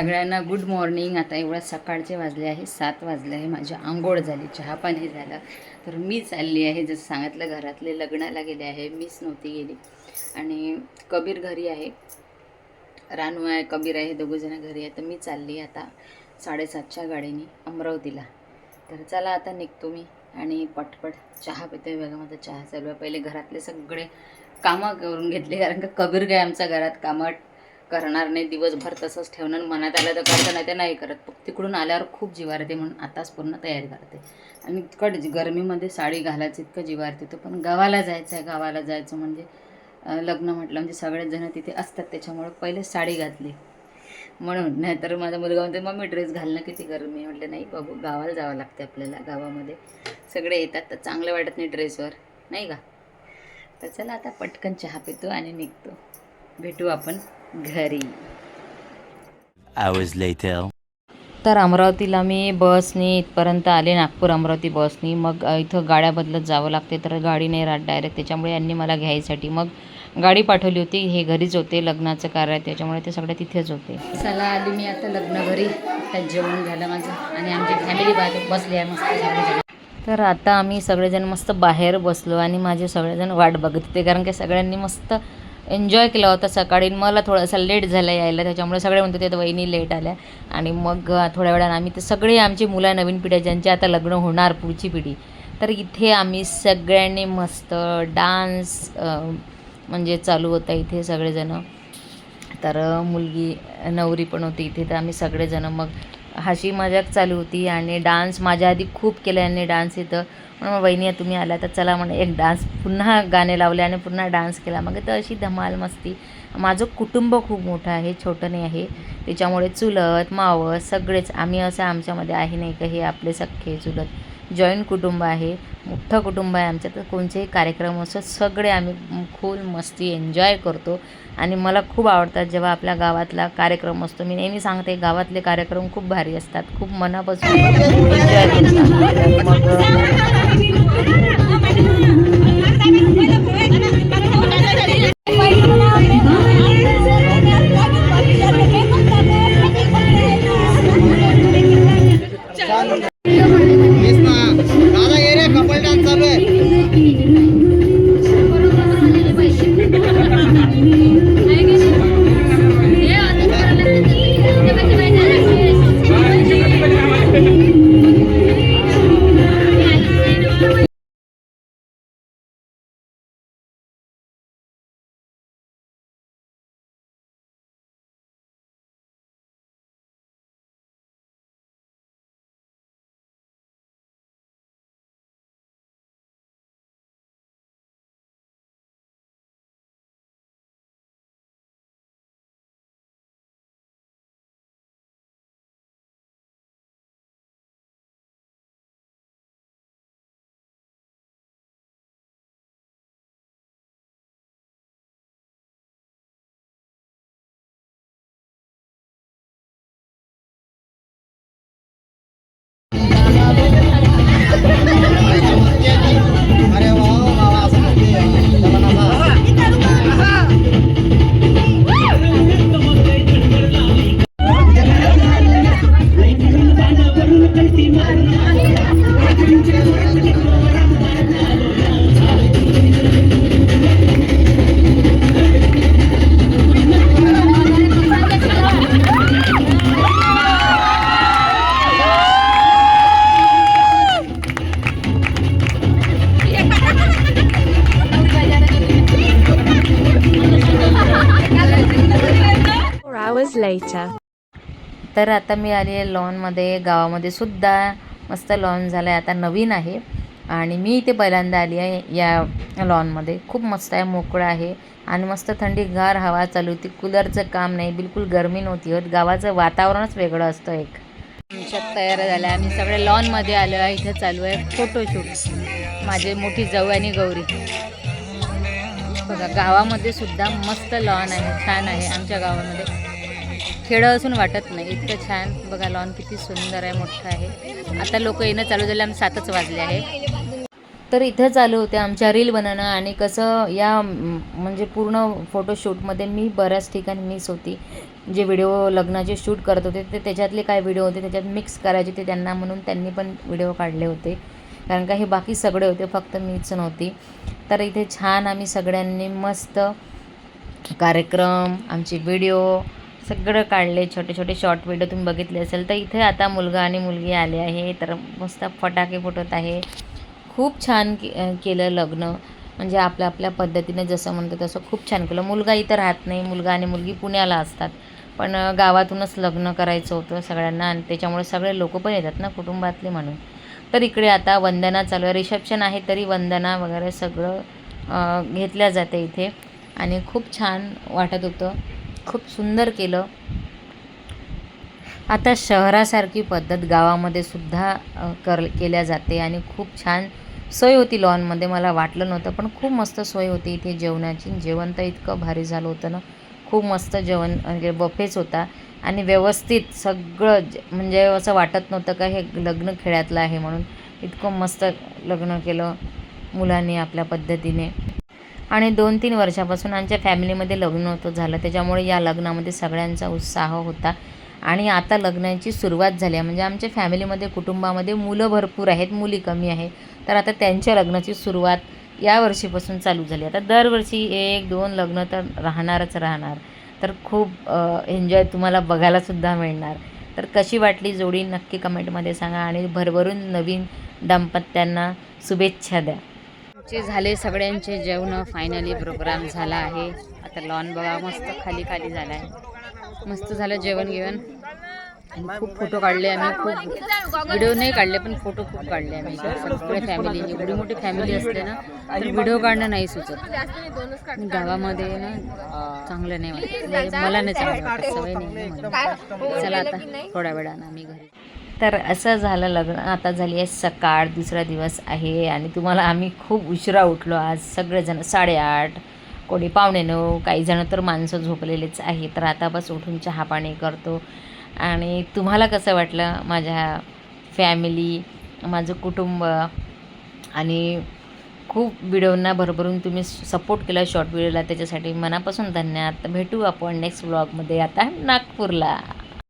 सगळ्यांना good morning आता एवढ्या सकाळचे वाजले आहे सात वाजले आहे. माझी आंघोळ झाली चहापाणी झालं. तर मी चालली आहे जसं सांगितलं घरातले लग्नाला गेले आहे मीच नव्हती गेली. आणि कबीर घरी आहे. रानू आहे कबीर आहे दोघंजणं घरी आहे. तर मी चालली आता साडेसातच्या गाडीने अमरावतीला. तर चला आता निघतो मी आणि पटपट चहा पितोय. बघा माझा चहा चालू आहे. पहिले घरातले सगळे कामं करून घेतले कारण का कबीर काय आमच्या घरात कामं करणार नाही दिवसभर तसंच ठेवणं मनात आलं तर करतं नाही ते नाही करत. तिकडून आल्यावर खूप जिवार येते म्हणून आताच पूर्ण तयारी करते. आणि इतकं गरमीमध्ये साडी घालायचं इतकं जिवार येतं पण गावाला जायचं आहे गावाला जायचं म्हणजे लग्न म्हटलं म्हणजे सगळेच जण तिथे असतात त्याच्यामुळं पहिले साडी घातली. म्हणून नाहीतर माझा मुलगा म्हणते मम्मी ड्रेस घालणं किती गरमी म्हटलं नाही बाबू गावाला जावं लागते आपल्याला गावामध्ये. सगळे येतात तर चांगलं वाटत नाही ड्रेसवर नाही का? तर चला आता पटकन चहा पितो आणि निघतो. भेटू आपण. घरी. Hours later. तर अमरावतीला मी बसनी इथपर्यंत आले नागपूर अमरावती बसनी. मग इथं गाड्या बदलत जावं लागते तर गाडी नाही राहत डायरेक्ट त्याच्यामुळे यांनी मला घ्यायसाठी मग गाडी पाठवली होती. हे घरीच होते लग्नाचं कार्य आहे त्याच्यामुळे ते सगळे तिथेच होते. चला आली मी आता लग्न घरी. आता जेवण झालं माझं. आणि आमची फॅमिली बाहेर बसली आहे मस्त तर आता आम्ही सगळेजण मस्त बाहेर बसलो आणि माझे सगळेजण वाट बघत होते कारण की सगळ्यांनी मस्त एन्जॉय केला होता सकाळी. मला थोडासा लेट झाला यायला. त्याच्यामुळे सगळे म्हणत होते वहिनी लेट आल्या. आणि मग थोड्या वेळानं आम्ही ते सगळे आमची मुलं नवीन पिढ्या ज्यांचे आता लग्न होणार पुढची पिढी. तर इथे आम्ही सगळ्यांनी मस्त डान्स म्हणजे चालू होता इथे सगळेजणं. तर मुलगी नवरी पण होती इथे. तर आम्ही सगळेजणं मग हशी मजाक चालू होती आणि डान्स माझ्या आधी खूप केला यांनी डान्स इथं. म्हणून मग वहिनी तुम्ही आला तर चला म्हणे एक डान्स पुन्हा गाणे लावले आणि पुन्हा डान्स केला. मग तर अशी धमाल मस्ती. माझं कुटुंब खूप मोठं आहे छोटं नाही आहे. त्याच्यामुळे चुलत मावस सगळेच आम्ही असं आमच्यामध्ये आहे नाही का हे आपले सख्खे चुलत. जॉईंट कुटुंब आहे मोठं कुटुंब आहे आमचं तर कोणतेही कार्यक्रम असो सगळे आम्ही खूप मस्ती एन्जॉय करतो. आणि मला खूप आवडतात जेव्हा आपल्या गावातला कार्यक्रम असतो. मी नेहमी सांगते गावातले कार्यक्रम खूप भारी असतात. खूप मनापासून एन्जॉय करतात. मग hours later. तर आता मी आली आहे लॉनमध्ये गावामध्ये सुद्धा मस्त लॉन झालं आहे आता नवीन आहे. आणि मी इथे पहिल्यांदा आली आहे या लॉनमध्ये. खूप मस्त आहे मोकळं आहे. आणि मस्त थंडीगार हवा चालू होती. कूलरचं काम नाही बिलकुल गरमी नव्हती होत. गावाचं वातावरणच वेगळं असतं एक. आमच्यात तयार झाल्या. आम्ही सगळे लॉनमध्ये आलो आहे. इथे चालू आहे फोटोशूट. माझे मोठी जाऊ आणि गौरी. बघा गावामध्ये सुद्धा मस्त लॉन आहे. छान आहे आमच्या गावामध्ये. खेडं असून वाटत नाही. इतकं छान. बघा लॉन किती सुंदर आहे मोठं आहे. आता लोक येणं चालू झाले आम्ही सातच वाजले आहे. तर इथं चालू होते आमच्या रील बनवणं आणि कसं या म्हणजे पूर्ण फोटोशूटमध्ये मी बऱ्याच ठिकाणी मिस होती. जे व्हिडिओ लग्नाचे शूट करत होते ते त्याच्यातले काय व्हिडिओ होते त्याच्यात मिक्स करायचे ते त्यांना म्हणून त्यांनी पण व्हिडिओ काढले होते. कारण का हे बाकी सगळे होते फक्त मीच नव्हती. तर इथे छान आम्ही सगळ्यांनी मस्त कार्यक्रम आमचे व्हिडिओ सगळं काढले छोटे छोटे शॉर्ट व्हिडिओ तुम्ही बघितले असेल तर इथे आता मुलगा आणि मुलगी आले आहे. तर मस्त फटाके फुटत आहे. खूप छान के केलं लग्न. म्हणजे आपल्या आपल्या पद्धतीने जसं म्हणतो तसं खूप छान केलं. मुलगा इथं राहत नाही. मुलगा आणि मुलगी पुण्याला असतात. पण गावातूनच लग्न करायचं होतं सगळ्यांना आणि त्याच्यामुळे सगळे लोक पण येतात ना कुटुंबातले म्हणून. तर इकडे आता वंदना चालू आहे. रिसेप्शन आहे तरी वंदना वगैरे सगळं घेतल्या जाते इथे. आणि खूप छान वाटत होतं. खूप सुंदर केलं. आता शहरासारखी पद्धत गावामध्ये सुद्धा कर केल्या जाते आणि खूप छान सोय होती लॉनमध्ये. मला वाटलं नव्हतं पण खूप मस्त सोय होती. इथे जेवणाची जेवण तर इतकं भारी झालं होतं ना. खूप मस्त जेवण म्हणजे बफेच होता. आणि व्यवस्थित सगळं ज- म्हणजे असं वाटत नव्हतं का हे लग्न खेड्यातलं आहे म्हणून. इतकं मस्त लग्न केलं मुलांनी आपल्या पद्धतीने. आणि दोन तीन वर्षापासून आमच्या फॅमिलीमध्ये लग्न होतं झालं. त्याच्यामुळे या लग्नामध्ये सगळ्यांचा उत्साह होता. आणि आता लग्नाची सुरुवात झाली आहे. म्हणजे आमच्या फॅमिलीमध्ये कुटुंबामध्ये मुलं भरपूर आहेत. मुली कमी आहे तर आता त्यांच्या लग्नाची सुरुवात या वर्षीपासून चालू झाली आता दरवर्षी एक दोन लग्न तर राहणारच राहणार. तर खूप एन्जॉय तुम्हाला बघायलासुद्धा मिळणार. तर कशी वाटली जोडी? नक्की कमेंटमध्ये सांगा आणि भरभरून नवीन दाम्पत्यांना शुभेच्छा द्या. चे झाले सगळ्यांचे जेवण. फायनली प्रोग्राम झाला आहे. आता लॉन बघा मस्त खाली खाली झाला आहे. मस्त झालं जेवण घेवण आणि खूप फोटो काढले आम्ही. खूप व्हिडिओ नाही काढले पण फोटो खूप काढले आम्ही. सगळ्या फॅमिलीने एवढी मोठी फॅमिली असते ना तर व्हिडिओ काढणं नाही सुचत. गावामध्ये ना चांगलं नाही वाटत. मला नाही चांगलं वाटत. सवय नाही चला आता थोड्या वेळानं आम्ही घरी. तर असं झालं लग्न आता झाली आहे सकाळ दुसरा दिवस आहे आणि तुम्हाला आम्ही खूप उशिरा उठलो आज. सगळेजण साडेआठ कोणी पावणे नऊ काही जण तर माणसं झोपलेलेच आहे तर आता बस उठून चहा पाणी करतो. आणि तुम्हाला कसं वाटलं माझ्या फॅमिली माझं कुटुंब? आणि खूप व्हिडिओंना भरभरून तुम्ही सपोर्ट केला शॉर्ट व्हिडिओला. त्याच्यासाठी मनापासून धन्यवाद. भेटू आपण नेक्स्ट ब्लॉगमध्ये आता नागपूरला.